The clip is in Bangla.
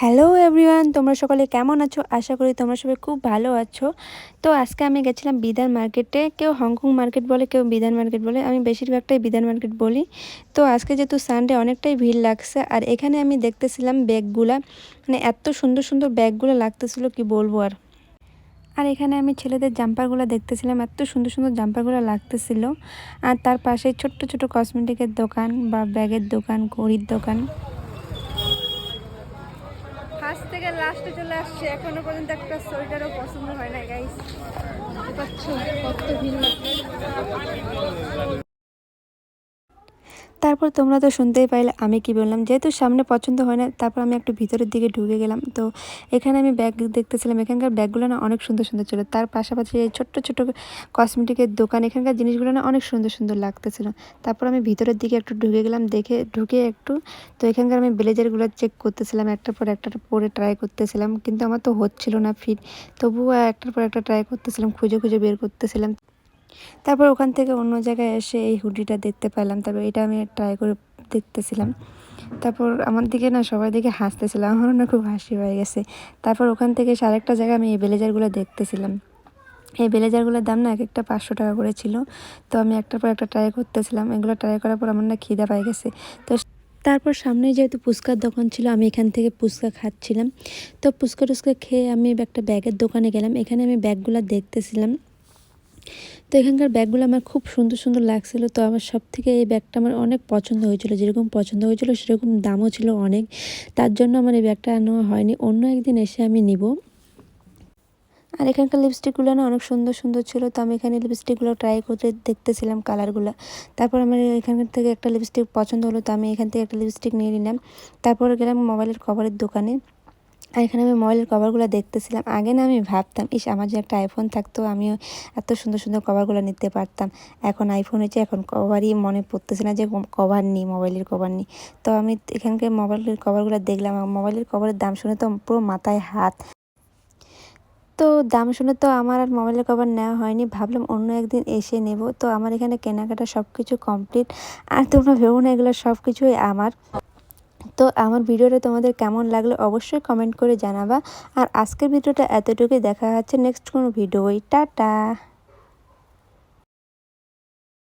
হ্যালো এভরিওয়ান, তোমরা সকলে কেমন আছো? আশা করি তোমরা সবাই খুব ভালো আছো। তো আজকে আমি গেছিলাম বিধান মার্কেটে, কেউ হংকং মার্কেট বলে, কেউ বিধান মার্কেট বলে, আমি বেশিরভাগটাই বিধান মার্কেট বলি। তো আজকে যেহেতু সানডে অনেকটাই ভিড় লাগছে, আর এখানে আমি দেখতেছিলাম ব্যাগগুলা মানে এত সুন্দর সুন্দর ব্যাগগুলো লাগতেছিল, কি বলব আর। আর এখানে আমি ছেলেদের জাম্পারগুলো দেখতেছিলাম, এত সুন্দর সুন্দর জাম্পারগুলো লাগতেছিল। আর তার পাশে ছোট্ট ছোট কসমেটিকের দোকান বা ব্যাগের দোকান, ঘড়ির দোকান। ফার্স্ট থেকে লাস্টে চলে আসছে। এখনও পর্যন্ত একটা সোয়েটারও পছন্দ হয় না গাইস পাচ্ছ কত ভিড় লাগছে। তারপর তোমরা তো শুনতেই পাইলে, আমি কি বললাম, যেহেতু সামনে পছন্দ হয় না, তারপর আমি একটু ভিতরের দিকে ঢুকে গেলাম। তো এখানে আমি ব্যাগ দেখতেছিলাম, এখানকার ব্যাগগুলো না অনেক সুন্দর সুন্দর ছিল। তার পাশাপাশি এই ছোট্ট ছোট্ট কসমেটিকের দোকান, এখানকার জিনিসগুলো না অনেক সুন্দর সুন্দর লাগতেছিল। তারপর আমি ভিতরের দিকে একটু ঢুকে গেলাম, দেখে ঢুকে একটু, তো এখানকার আমি ব্লেজারগুলো চেক করতেছিলাম, একটার পর একটা পরে ট্রাই করতেছিলাম, কিন্তু আমার তো হচ্ছিল না ফিট তবুও একটার পর একটা ট্রাই করতেছিলাম, খুঁজে খুঁজে বের করতেছিলাম। তারপর ওখান থেকে অন্য জায়গায় এসে এই হুডিটা দেখতে পেলাম। তারপর এটা আমি ট্রাই করে দেখতেছিলাম। তারপর আমার দিকে না সবাই দিকে হাসতেছিলাম আমারও না খুব হাসি হয়ে গেছে। তারপর ওখান থেকে এসে আরেকটা জায়গায় আমি এই ব্লেজারগুলো দেখতেছিলাম। এই ব্লেজারগুলোর দাম না এক একটা পাঁচশো টাকা করে ছিল। তো আমি একটার পর একটা ট্রাই করতেছিলাম। এগুলো ট্রাই করার পর আমার না খিদা পাই গেছে। তো তারপর সামনে যেহেতু পুচকার দোকান ছিল, আমি এখান থেকে পুচকা খাচ্ছিলাম। তো পুচকা টুচকা খেয়ে আমি একটা ব্যাগের দোকানে গেলাম। এখানে আমি ব্যাগগুলো দেখতেছিলাম। তো এখানকার ব্যাগগুলো আমার খুব সুন্দর সুন্দর লাগছিল। তো আমার সব থেকে এই ব্যাগটা আমার অনেক পছন্দ হয়েছিল। যেরকম পছন্দ হয়েছিল, সেরকম দামও ছিল অনেক। তার জন্য আমার এই ব্যাগটা নেওয়া হয়নি। অন্য একদিন এসে আমি নিব। আর এখানকার লিপস্টিকগুলো না অনেক সুন্দর সুন্দর ছিল। তো আমি এখানে লিপস্টিকগুলো ট্রাই করে দেখতেছিলাম কালারগুলো তারপর আমার এখানকার থেকে একটা লিপস্টিক পছন্দ হলো। তো আমি এখান থেকে একটা লিপস্টিক নিয়ে নিলাম। তারপর গেলাম মোবাইলের কভারের দোকানে। আর এখানে আমি মোবাইলের কভারগুলো দেখতেছিলাম। আগে না আমি ভাবতাম, ইস, আমার যে একটা আইফোন থাকতো, আমিও এত সুন্দর সুন্দর কভারগুলো নিতে পারতাম। এখন আইফোন হয়েছে, এখন কভারই মনে পড়তেছে না যে কভার নিই মোবাইলের কভার নিই। তো আমি এখানকার মোবাইলের কভারগুলো দেখলাম মোবাইলের কভারের দাম শুনে তো পুরো মাথায় হাত। তো দাম শুনে তো আমার আর মোবাইলের কভার নেওয়া হয়নি। ভাবলাম অন্য একদিন এসে নেব। তো আমার এখানে কেনাকাটা সব কিছু কমপ্লিট আর তোমরা ভেবো না, এগুলো সব কিছুই আমার। তো আমার ভিডিওটা তোমাদের কেমন লাগল অবশ্যই কমেন্ট করে জানাবা। আর আজকের ভিডিওটা এতটুকুই, দেখা হচ্ছে নেক্সট কোনো ভিডিও টাটা!